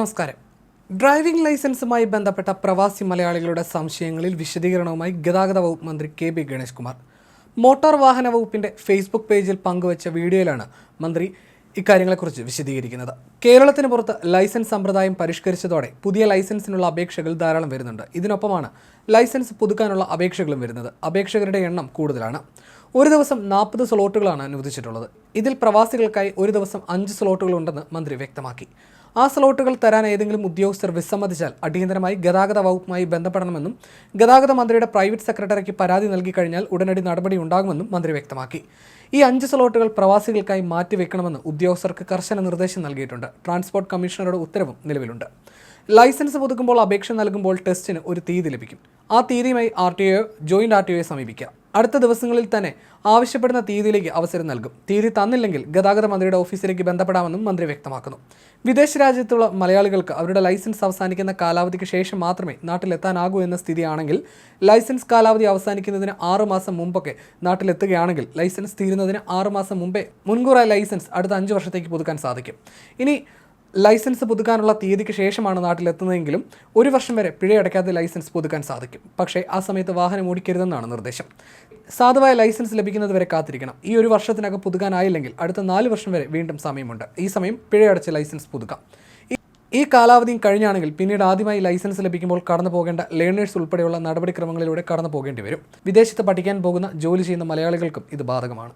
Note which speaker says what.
Speaker 1: നമസ്കാരം. ഡ്രൈവിംഗ് ലൈസൻസുമായി ബന്ധപ്പെട്ട പ്രവാസി മലയാളികളുടെ സംശയങ്ങളിൽ വിശദീകരണവുമായി ഗതാഗത വകുപ്പ് മന്ത്രി K B Ganesh Kumar motor വാഹന വകുപ്പിന്റെ ഫേസ്ബുക്ക് പേജിൽ പങ്കുവച്ച വീഡിയോയിലാണ് മന്ത്രി ഇക്കാര്യങ്ങളെക്കുറിച്ച് വിശദീകരിക്കുന്നത്. കേരളത്തിന് പുറത്ത് ലൈസൻസ് സമ്പ്രദായം പരിഷ്കരിച്ചതോടെ പുതിയ ലൈസൻസിനുള്ള അപേക്ഷകൾ ധാരാളം വരുന്നുണ്ട്. ഇതിനൊപ്പമാണ് ലൈസൻസ് പുതുക്കാനുള്ള അപേക്ഷകളും വരുന്നത്. അപേക്ഷകരുടെ എണ്ണം കൂടുതലാണ്. ഒരു ദിവസം നാൽപ്പത് സ്ലോട്ടുകളാണ് അനുവദിച്ചിട്ടുള്ളത്. ഇതിൽ പ്രവാസികൾക്കായി ഒരു ദിവസം അഞ്ച് സ്ലോട്ടുകളുണ്ടെന്ന് മന്ത്രി വ്യക്തമാക്കി. ആ സ്ലോട്ടുകൾ തരാൻ ഏതെങ്കിലും ഉദ്യോഗസ്ഥർ വിസമ്മതിച്ചാൽ അടിയന്തരമായി ഗതാഗത വകുപ്പുമായി ബന്ധപ്പെടണമെന്നും ഗതാഗത മന്ത്രിയുടെ പ്രൈവറ്റ് സെക്രട്ടറിക്ക് പരാതി നൽകി കഴിഞ്ഞാൽ ഉടനടി നടപടി ഉണ്ടാകുമെന്നും മന്ത്രി വ്യക്തമാക്കി. ഈ അഞ്ച് സ്ലോട്ടുകൾ പ്രവാസികൾക്കായി മാറ്റിവെക്കണമെന്ന് ഉദ്യോഗസ്ഥർക്ക് കർശന നിർദ്ദേശം നൽകിയിട്ടുണ്ട്. ട്രാൻസ്പോർട്ട് കമ്മീഷണറുടെ ഉത്തരവും നിലവിലുണ്ട്. ലൈസൻസ് പുതുക്കുമ്പോൾ അപേക്ഷ നൽകുമ്പോൾ ടെസ്റ്റിന് ഒരു തീയതി ലഭിക്കും. ആ തീയതിയുമായി R T O joint R T ഒയെ സമീപിക്കാം. അടുത്ത ദിവസങ്ങളിൽ തന്നെ ആവശ്യപ്പെടുന്ന തീയതിയിലേക്ക് അവസരം നൽകും. തീയതി തന്നില്ലെങ്കിൽ ഗതാഗത മന്ത്രിയുടെ ഓഫീസിലേക്ക് ബന്ധപ്പെടാമെന്നും മന്ത്രി വ്യക്തമാക്കുന്നു. വിദേശ രാജ്യത്തുള്ള മലയാളികൾക്ക് അവരുടെ ലൈസൻസ് അവസാനിക്കുന്ന കാലാവധിക്ക് ശേഷം മാത്രമേ നാട്ടിലെത്താനാകൂ എന്ന സ്ഥിതിയാണെങ്കിൽ ലൈസൻസ് കാലാവധി അവസാനിക്കുന്നതിന് ആറുമാസം മുമ്പൊക്കെ നാട്ടിലെത്തുകയാണെങ്കിൽ ലൈസൻസ് തീരുന്നതിന് ആറുമാസം മുമ്പേ മുൻകൂറായി ലൈസൻസ് അടുത്ത അഞ്ച് വർഷത്തേക്ക് പുതുക്കാൻ സാധിക്കും. ഇനി ലൈസൻസ് പുതുക്കാനുള്ള തീയതിക്ക് ശേഷമാണ് നാട്ടിലെത്തുന്നതെങ്കിലും ഒരു വർഷം വരെ പിഴയടയ്ക്കാതെ ലൈസൻസ് പുതുക്കാൻ സാധിക്കും. പക്ഷേ ആ സമയത്ത് വാഹനം ഓടിക്കരുതെന്നാണ് നിർദ്ദേശം. സാധുവായ ലൈസൻസ് ലഭിക്കുന്നത് വരെ കാത്തിരിക്കണം. ഈ ഒരു വർഷത്തിനകം പുതുക്കാനായില്ലെങ്കിൽ അടുത്ത നാല് വർഷം വരെ വീണ്ടും സമയമുണ്ട്. ഈ സമയം പിഴയടച്ച് ലൈസൻസ് പുതുക്കാം. ഈ കാലാവധിയും കഴിഞ്ഞാണെങ്കിൽ പിന്നീട് ആദ്യമായി ലൈസൻസ് ലഭിക്കുമ്പോൾ കടന്നു പോകേണ്ട ലേണേഴ്സ് ഉൾപ്പെടെയുള്ള നടപടിക്രമങ്ങളിലൂടെ കടന്നു പോകേണ്ടി വരും. വിദേശത്ത് പഠിക്കാൻ പോകുന്ന ജോലി ചെയ്യുന്ന മലയാളികൾക്കും ഇത് ബാധകമാണ്.